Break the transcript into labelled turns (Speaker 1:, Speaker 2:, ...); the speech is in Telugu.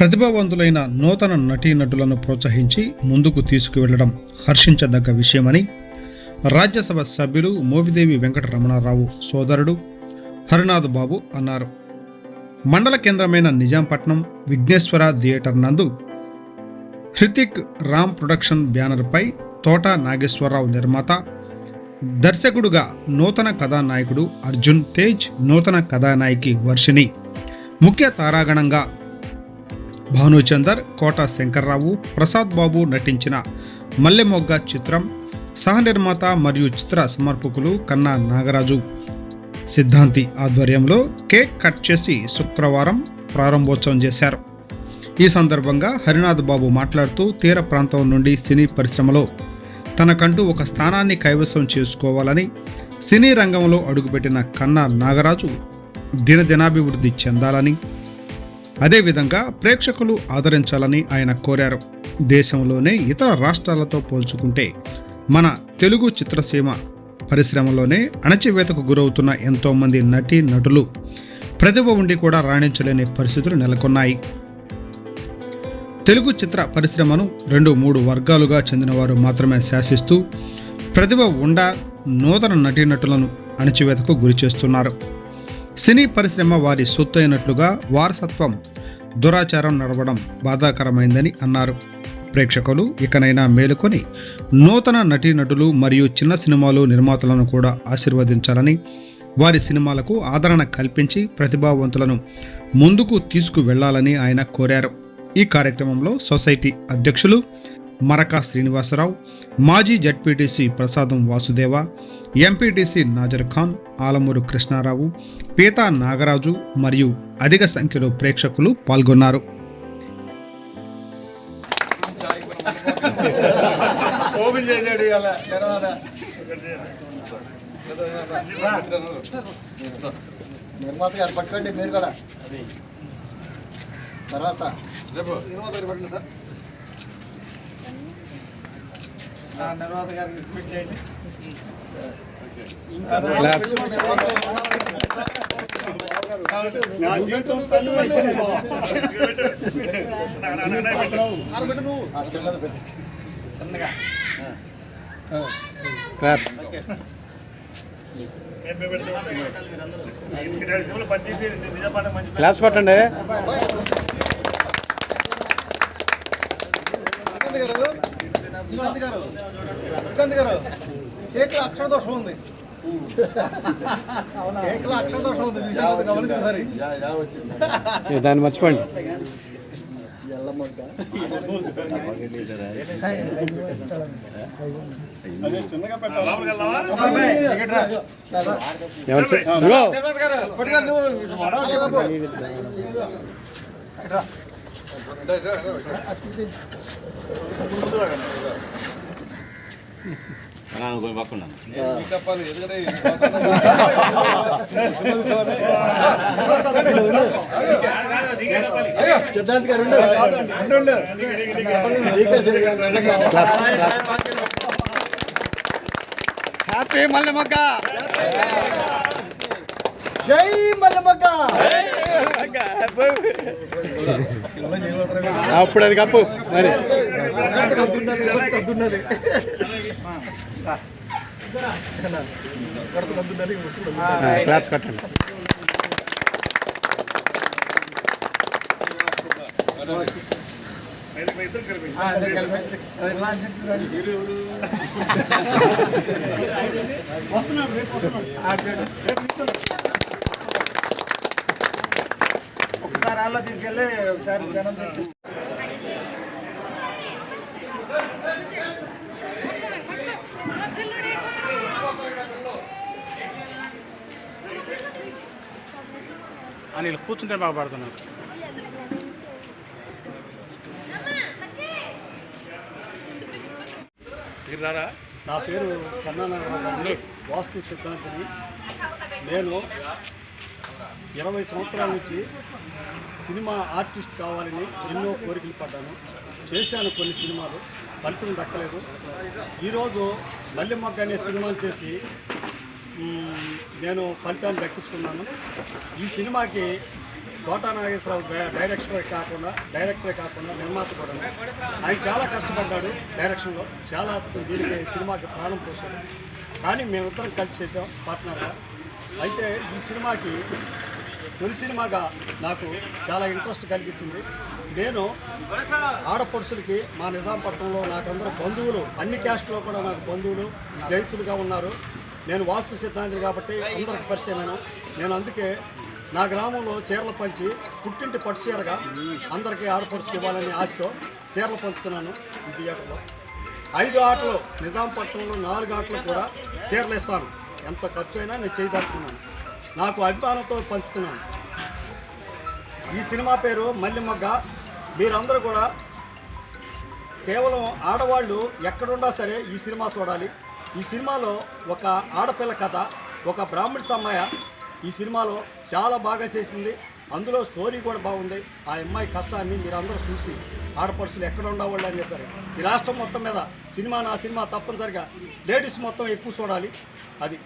Speaker 1: ప్రతిభావంతులైన నూతన నటీనటులను ప్రోత్సహించి ముందుకు తీసుకువెళ్ళడం హర్షించదగ్గ విషయమని రాజ్యసభ సభ్యులు మోపిదేవి వెంకటరమణారావు సోదరుడు హరినాథ్ బాబు అన్నారు. మండల కేంద్రమైన నిజాంపట్నం విఘ్నేశ్వర థియేటర్ నందు హృతిక్ రామ్ ప్రొడక్షన్ బ్యానర్పై తోట నాగేశ్వరరావు నిర్మాత దర్శకుడుగా నూతన కథానాయకుడు అర్జున్ తేజ్ నూతన కథానాయకి వర్షిణి ముఖ్య తారాగణంగా భానుచందర్ కోట శంకర్రావు ప్రసాద్ బాబు నటించిన మల్లెమొగ్గ చిత్రం సహ నిర్మాత మరియు చిత్ర సమర్పకులు కన్నా నాగరాజు. సిద్ధాంతి ఆధ్వర్యంలో కేక్ కట్ చేసి శుక్రవారం ప్రారంభోత్సవం చేశారు. ఈ సందర్భంగా హరినాథ్ బాబు మాట్లాడుతూ తీర ప్రాంతం నుండి సినీ పరిశ్రమలో తనకంటూ ఒక స్థానాన్ని కైవసం చేసుకోవాలని సినీ రంగంలో అడుగుపెట్టిన కన్నా నాగరాజు దినదినాభివృద్ధి చెందాలని అదేవిధంగా ప్రేక్షకులు ఆదరించాలని ఆయన కోరారు. దేశంలోనే ఇతర రాష్ట్రాలతో పోల్చుకుంటే మన తెలుగు చిత్రసీమ పరిశ్రమలోనే అణచివేతకు గురవుతున్న ఎంతోమంది నటి నటులు ప్రతిభ ఉండి కూడా రాణించలేని పరిస్థితులు నెలకొన్నాయి. తెలుగు చిత్ర పరిశ్రమను రెండు మూడు వర్గాలుగా చెందినవారు మాత్రమే శాసిస్తూ ప్రతిభ ఉండ నూతన నటీనటులను అణచివేతకు గురి చేస్తున్నారు సినీ పరిశ్రమ వారి సొత్తు అయినట్లుగా వారసత్వం దురాచారం నడవడం బాధాకరమైందని అన్నారు. ప్రేక్షకులు ఇకనైనా మేలుకొని నూతన నటీనటులు మరియు చిన్న సినిమాలు నిర్మాతలను కూడా ఆశీర్వదించాలని వారి సినిమాలకు ఆదరణ కల్పించి ప్రతిభావంతులను ముందుకు తీసుకువెళ్ళాలని ఆయన కోరారు. ఈ కార్యక్రమంలో సొసైటీ అధ్యక్షులు మరకా శ్రీనివాసరావు మాజీ జడ్పీటీసీ ప్రసాదం వాసుదేవ ఎంపీటీసీ నాజర్ ఖాన్ ఆలమూరు కృష్ణారావు పీతా నాగరాజు మరియు అధిక సంఖ్యలో ప్రేక్షకులు పాల్గొన్నారు.
Speaker 2: ఓపెన్ చేసాడు ఇవాళ తర్వాత నిర్మాత గారు పట్టుకోండి మీరు కూడా. తర్వాత. నిర్మాత గారు పట్టండి సార్. ఆ, నిర్మాత గారికి రెస్పెక్ట్ చేయండి. నా జీవితం చిన్నగా
Speaker 3: క్లాప్స్ క్లాప్స్ పట్టండి
Speaker 2: సిద్ధాంత్ గారు. సిద్ధాంత్ గారు కేక్లో అక్షర దోషం ఉంది. కేక్లో అక్షర దోషం ఉంది.
Speaker 3: దాన్ని మర్చిపోండి. ఎవరు చె-
Speaker 2: గారు
Speaker 3: హ్యాపీ మళ్ళీ మొక్క
Speaker 2: జై మల్లమక్క
Speaker 3: అప్పుడు అది కప్పు మరి. క్లాప్స్ కట్టండి.
Speaker 2: ఒకసారి అలా తీసుకెళ్ళి ఒకసారి జనం
Speaker 3: అని ఇలా కూర్చుంటే బాగా పడుతున్నాను రారా?
Speaker 2: నా పేరు కన్నానాగరాజు వాస్తు సిద్ధాంతిని. నేను ఇరవై సంవత్సరాల నుంచి సినిమా ఆర్టిస్ట్ కావాలని ఎన్నో కోరికలు పడ్డాను. చేశాను కొన్ని సినిమాలు ఫలితం దక్కలేదు. ఈరోజు మల్లెమొగ్గ అనే సినిమాను చేసి నేను ఫలితాన్ని దక్కించుకున్నాను. ఈ సినిమాకి తోటా నాగేశ్వరరావు డై- డైరెక్టరే కాకుండా డైరెక్టరే కాకుండా నిర్మాత కూడా ఆయన చాలా కష్టపడ్డాడు డైరెక్షన్లో. చాలా దీనికి సినిమాకి ప్రాణం పోసాడు కానీ మేమిద్దరం కలిసి చేసాం పార్ట్నర్గా. అయితే ఈ సినిమాకి తొలి సినిమాగా నాకు చాలా ఇంట్రెస్ట్ కలిగించింది. నేను ఆడపడుచులకి మా నిజాంపట్నంలో నాకందరూ బంధువులు అన్ని క్యాస్ట్లో కూడా నాకు బంధువులు జైతులుగా ఉన్నారు. నేను వాస్తు సిద్ధాంతి కాబట్టి అందరికి పరిచయమైన? నేను అందుకే నా గ్రామంలో చీరలు పంచి పుట్టింటి పట్టు చీరగా అందరికీ ఆడపడుచుకు ఇవ్వాలనే ఆశతో చీరలు పంచుతున్నాను ఈ థియేటర్లో. ఐదు ఆటలు నిజాంపట్నంలో నాలుగు ఆటలు కూడా చీరలు ఇస్తాను. ఎంత ఖర్చు అయినా నేను చేయదలుచుకున్నాను నాకు అభిమానంతో పంచుతున్నాను. ఈ సినిమా పేరు మల్లిమొగ్గ. మీరందరూ కూడా కేవలం ఆడవాళ్ళు ఎక్కడున్నా సరే ఈ సినిమా చూడాలి. ఈ సినిమాలో ఒక ఆడపిల్ల కథ ఒక బ్రాహ్మణ అమ్మాయ ఈ సినిమాలో చాలా బాగా చేసింది. అందులో స్టోరీ కూడా బాగుంది. ఆ అమ్మాయి కష్టాన్ని మీరందరూ చూసి ఆడపడుచులు ఎక్కడ ఉండవాళ్ళు అనే సరే. ఈ రాష్ట్రం మొత్తం మీద సినిమా నా సినిమా తప్పనిసరిగా లేడీస్ మొత్తం ఎక్కువ చూడాలి. అది.